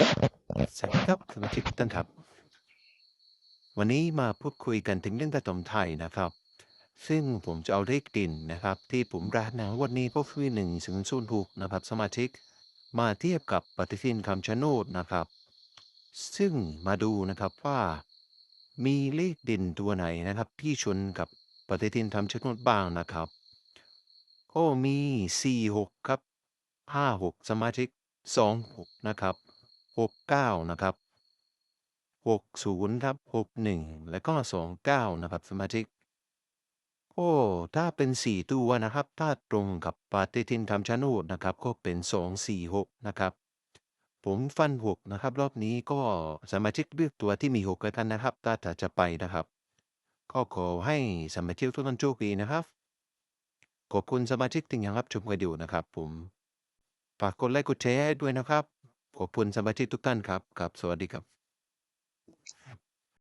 สวัสดีครับสมาชิกท่านครับ วันนี้มาพูดคุยกันถึงเรื่องขนมไทยนะครับ ซึ่งผมจะเอาเลขด่นนะครับ ที่ผมรักนะวันนี้ก็คือ1 0 0 6นหกนะครับสมาชิก มาเทียบกับปฏิทินคำชะโนดนะครับ ซึ่งมาดูนะครับว่า มีเลขด่นตัวไหนนะครับ ที่ชนกับปฏิทินคำชะโนดบ้างนะครับก็มี 46 ครับ 56 สมาชิก 26 นะครับ 69 นะครับ 60 ครับ 61 แล้วก็ 29 นะครับ สมาชิก โอ้ ถ้าเป็น 4 ตัวนะครับ ถ้าตรงกับปฏิทินคำชะโนดนะครับ ก็เป็น 246 นะครับ ผมฟัน 6 นะครับ รอบนี้ก็สมาชิกเลือกตัวที่มี6แล้วกันนะครับ ถ้าจะจะไปนะครับ ก็ขอให้สมาชิกทุกท่านโชคดีนะครับ ขอบคุณสมาชิกที่ยังรับชมกันอยู่นะครับ ผมฝากกดไลค์กดแชร์ให้ด้วยนะครับ ขอบคุณสมาชิกทุกท่านครับครับ สวัสดีครับ